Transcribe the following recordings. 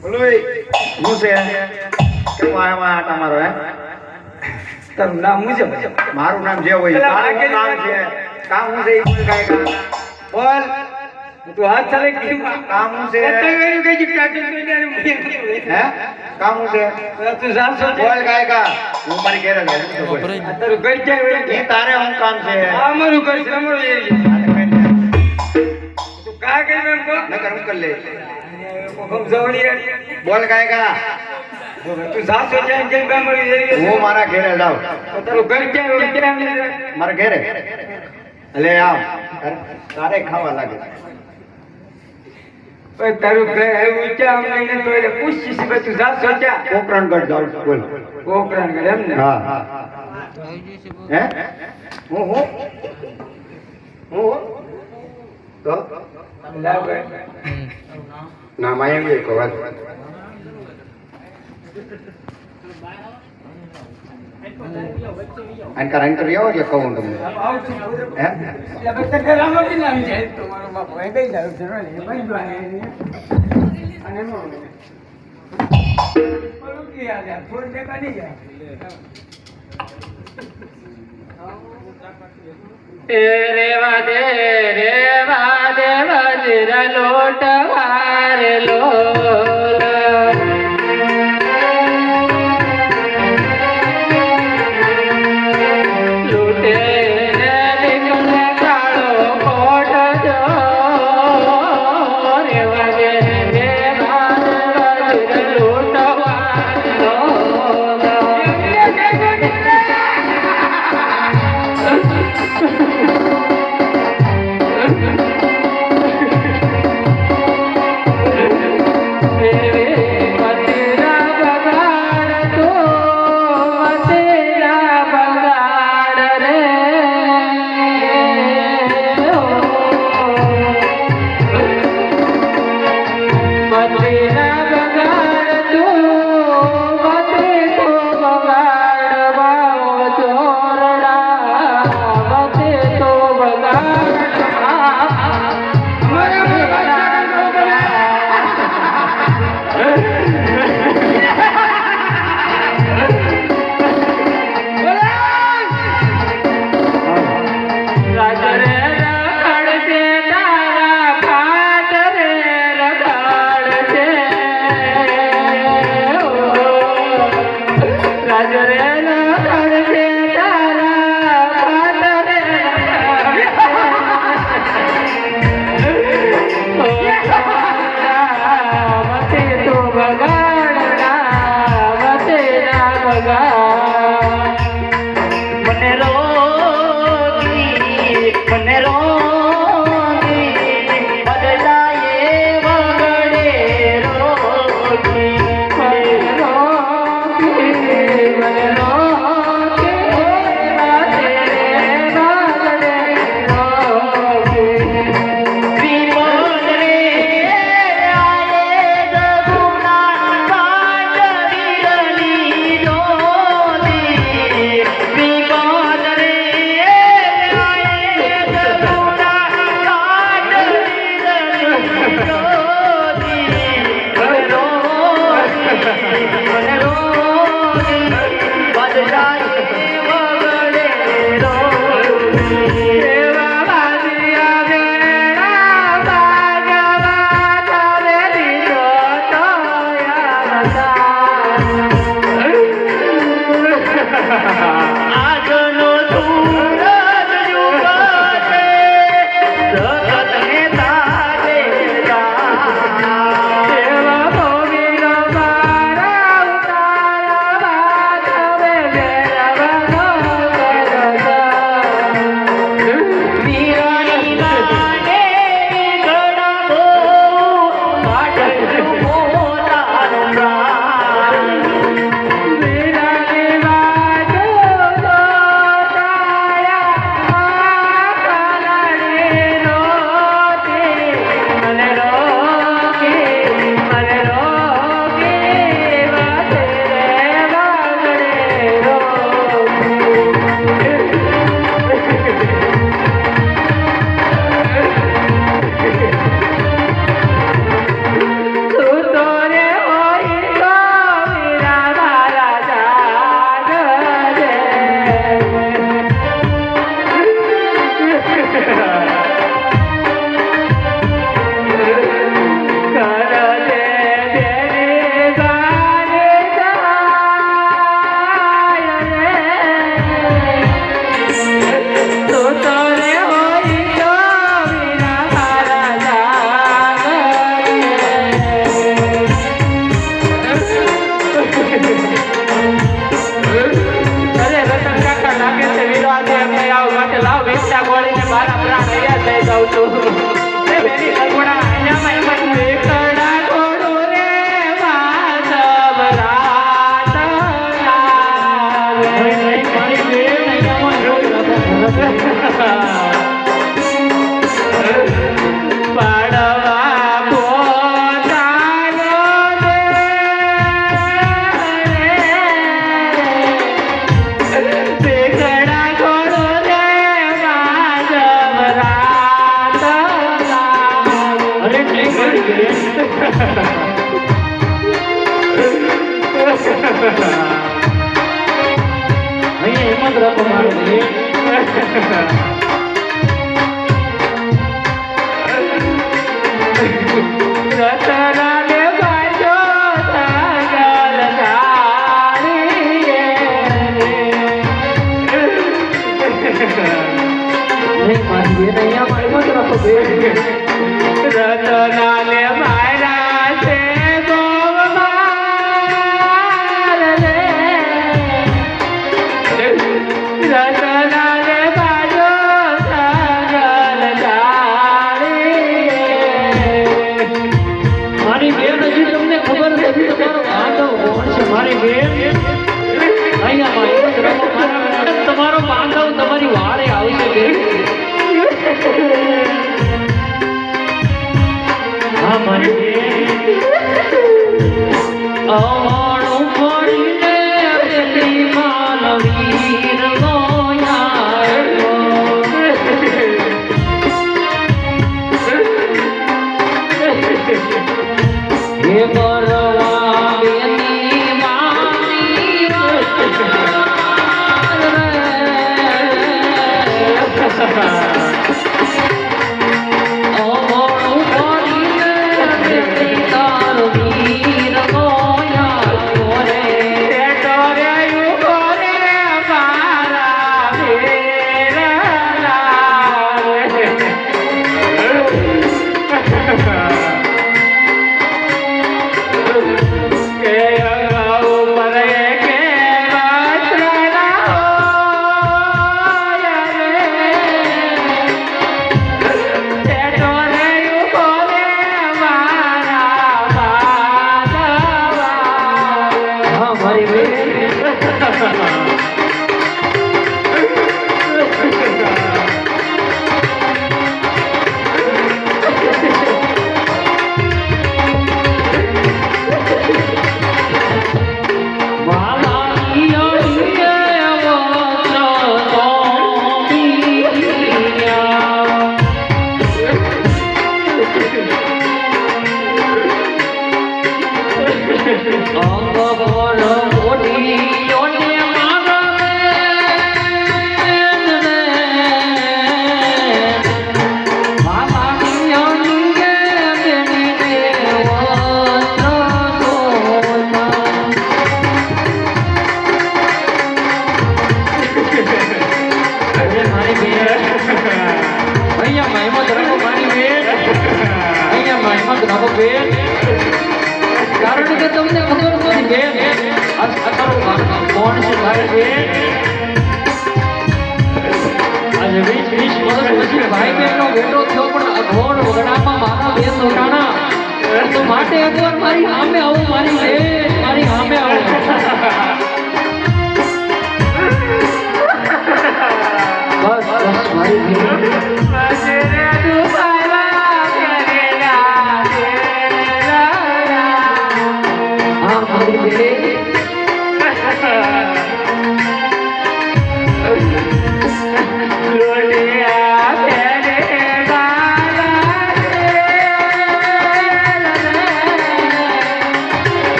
શું છે? માં આટા મારો હે? તારું નામ શું છે? મારું નામ જે હોય તારું નામ છે. કામ હું છે બોલ તું હાથ ચાલે કેમ કામ હું છે? તો હે? કામ હું છે? તું સાસો બોલ કાંઈ કા હું મારી ઘેરે તારું ક્યાં હું કામ છે? આ અમારું ઘર છે અમારું એરિયા આને કઈ દે. તું કા નકર હું કરી. બોલ કા તું સાસો હું મારા ઘેરે તો તારું ઘર ક્યાં ક્યાં મારા ઘેરે? લે આવ. તારે ખાવા લાગે તારું ઘર આવ્યું ક્યાં અમને તો એટલે પૂછીશ કે તું સાસો ક્યાં? પોકરણગઢ જાઉં. છું બોલ. કોકરાન એમ ને? હા. હે? હું હું? હું હું? તો? લાવ ભાઈ. ના માયા બી એક વાત અંકર કહું તમને આવું છું. હે એટલે এখনো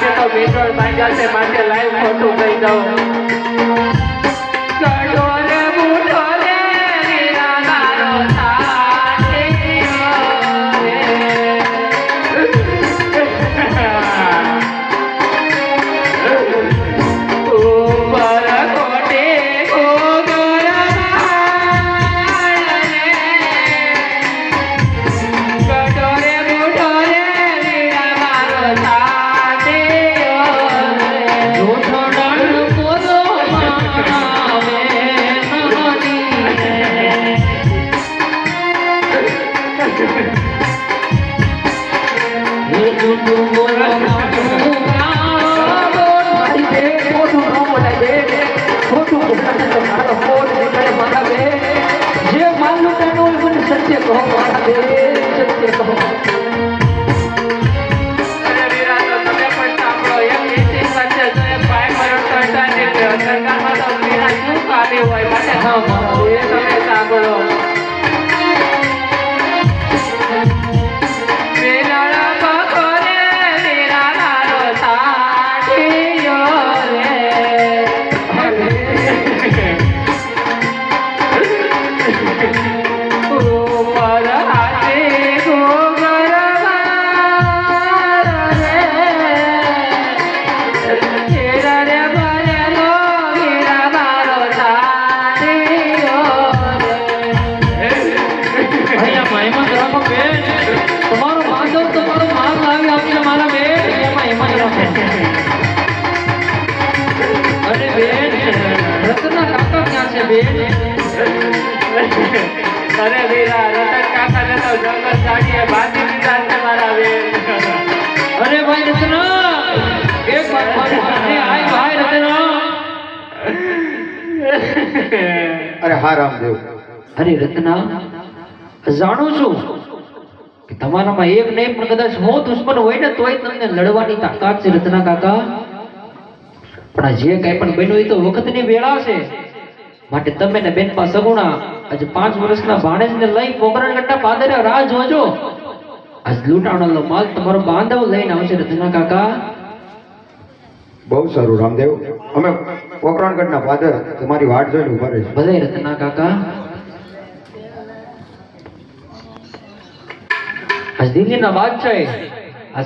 પાસે તો ભેટોળ માંગ્યા છે માટે લાઈવ ફોટો કહી દઉં. સત્ય કહો સત્ય કહો સાંભળો. બેન અરે વીરા રતન કાકાને તો જંગલ જાડીએ બાંધી દીધા છે મારા બેન અરે ભાઈ રતન એક વાત મારી આય ભાઈ રતન અરે હા, રામદેવ. અરે રત્ના, જાણું છું કે તમારામાં એક નહીં પણ કદાચ હું દુશ્મન હોય ને તોય તમને લડવાની તાકાત છે રત્ના કાકા. પણ જે કઈ પણ બન્યું એ તો વખતની વેળા છે. માટે તમે ને બેનપા સગુણા આજે પાંચ વર્ષના ભાણેજને લઈ પોકરણગઢના પાદરે રાહ જોજો. આજ લૂંટાણો માલ તમારો બાંધવ લઈને આવશે રતના કાકા. બહુ સારું રામદેવ. અમે પોકરણગઢના ફાધર તમારી વાટ જોઈને ઊભા રહીશું. ભલે રત્ના કાકા. આજ દિલ્હીના બાદશાહે